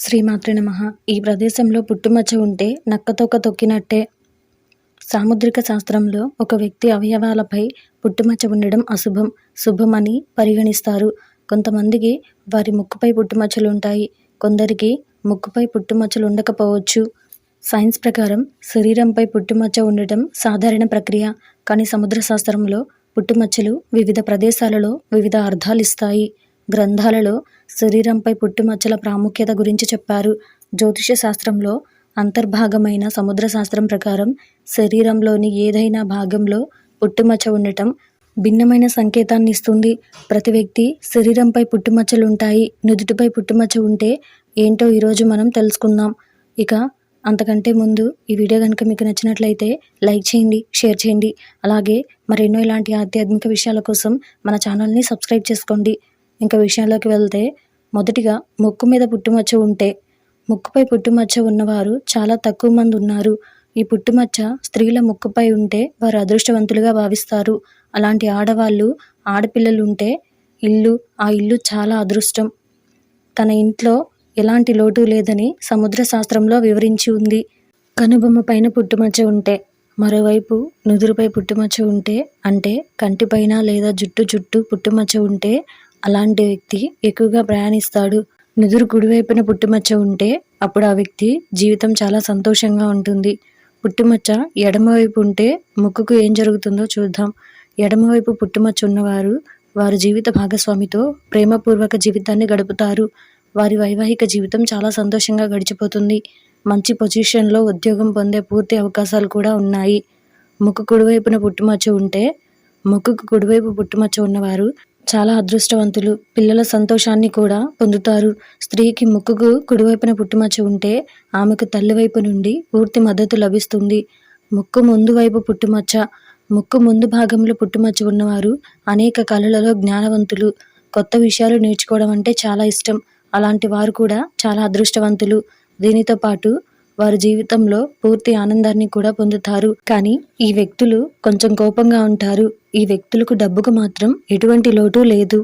శ్రీమాత్రే నమ. ఈ ప్రదేశంలో పుట్టుమచ్చ ఉంటే నక్కతోక తొక్కినట్టే. సాముద్రిక శాస్త్రంలో ఒక వ్యక్తి అవయవాలపై పుట్టుమచ్చ ఉండడం అశుభం శుభమని పరిగణిస్తారు. కొంతమందికి వారి ముక్కుపై పుట్టుమచ్చలు ఉంటాయి కొందరికి ముక్కుపై పుట్టుమచ్చలు ఉండకపోవచ్చు సైన్స్ ప్రకారం శరీరంపై పుట్టుమచ్చ ఉండటం సాధారణ ప్రక్రియ కానీ సముద్ర శాస్త్రంలో పుట్టుమచ్చలు వివిధ ప్రదేశాలలో వివిధ అర్థాలు ఇస్తాయి. గ్రంథాలలో శరీరంపై పుట్టుమచ్చల ప్రాముఖ్యత గురించి చెప్పారు. జ్యోతిష శాస్త్రంలో అంతర్భాగమైన సముద్ర శాస్త్రం ప్రకారం శరీరంలోని ఏదైనా భాగంలో పుట్టుమచ్చ ఉండటం భిన్నమైన సంకేతాన్ని ఇస్తుంది. ప్రతి వ్యక్తి శరీరంపై పుట్టుమచ్చలు ఉంటాయి నుదుటిపై పుట్టుమచ్చ ఉంటే ఏంటో ఈరోజు మనం తెలుసుకుందాం. ఇక అంతకంటే ముందు ఈ వీడియో కనుక మీకు నచ్చినట్లయితే లైక్ చేయండి షేర్ చేయండి. అలాగే మరెన్నో ఇలాంటి ఆధ్యాత్మిక విషయాల కోసం మన ఛానల్ని సబ్స్క్రైబ్ చేసుకోండి. ఇంకా విషయంలోకి వెళ్తే మొదటిగా ముక్కు మీద పుట్టుమచ్చ ఉంటే ముక్కుపై పుట్టుమచ్చ ఉన్నవారు చాలా తక్కువ మంది ఉన్నారు. ఈ పుట్టుమచ్చ స్త్రీల ముక్కుపై ఉంటే వారు అదృష్టవంతులుగా భావిస్తారు. అలాంటి ఆడవాళ్ళు ఆడపిల్లలు ఉంటే ఇల్లు ఆ ఇల్లు చాలా అదృష్టం. తన ఇంట్లో ఎలాంటి లోటు లేదని సముద్ర శాస్త్రంలో వివరించి ఉంది. కనుబొమ్మ పైన పుట్టుమచ్చ ఉంటే మరోవైపు నుదురుపై పుట్టుమచ్చ ఉంటే అంటే కంటిపైన లేదా జుట్టు జుట్టు పుట్టుమచ్చ ఉంటే అలాంటి వ్యక్తి ఎక్కువగా ప్రయాణిస్తాడు. నుదురు కుడివైపున పుట్టుమచ్చ ఉంటే అప్పుడు ఆ వ్యక్తి జీవితం చాలా సంతోషంగా ఉంటుంది. పుట్టుమచ్చ ఎడమవైపు ఉంటే ముక్కుకు ఏం జరుగుతుందో చూద్దాం. ఎడమవైపు పుట్టుమచ్చ ఉన్నవారు వారి జీవిత భాగస్వామితో ప్రేమపూర్వక జీవితాన్ని గడుపుతారు. వారి వైవాహిక జీవితం చాలా సంతోషంగా గడిచిపోతుంది. మంచి పొజిషన్లో ఉద్యోగం పొందే పూర్తి అవకాశాలు కూడా ఉన్నాయి. ముక్కు కుడివైపున పుట్టుమచ్చ ఉంటే ముక్కుకు కుడివైపు పుట్టుమచ్చ ఉన్నవారు చాలా అదృష్టవంతులు. పిల్లల సంతోషాన్ని కూడా పొందుతారు. స్త్రీకి ముక్కుకు కుడివైపున పుట్టుమచ్చ ఉంటే ఆమెకు తల్లి వైపు నుండి పూర్తి మద్దతు లభిస్తుంది. ముక్కు ముందు వైపు పుట్టుమచ్చ ముక్కు ముందు భాగంలో పుట్టుమచ్చ ఉన్నవారు అనేక కళలలో జ్ఞానవంతులు. కొత్త విషయాలు నేర్చుకోవడం అంటే చాలా ఇష్టం. అలాంటి వారు కూడా చాలా అదృష్టవంతులు. దీనితో పాటు వారి జీవితంలో పూర్తి ఆనందాన్ని కూడా పొందుతారు. కానీ ఈ వ్యక్తులు కొంచెం కోపంగా ఉంటారు. ఈ వ్యక్తులకు డబ్బుకు మాత్రం ఎటువంటి లోటు లేదు.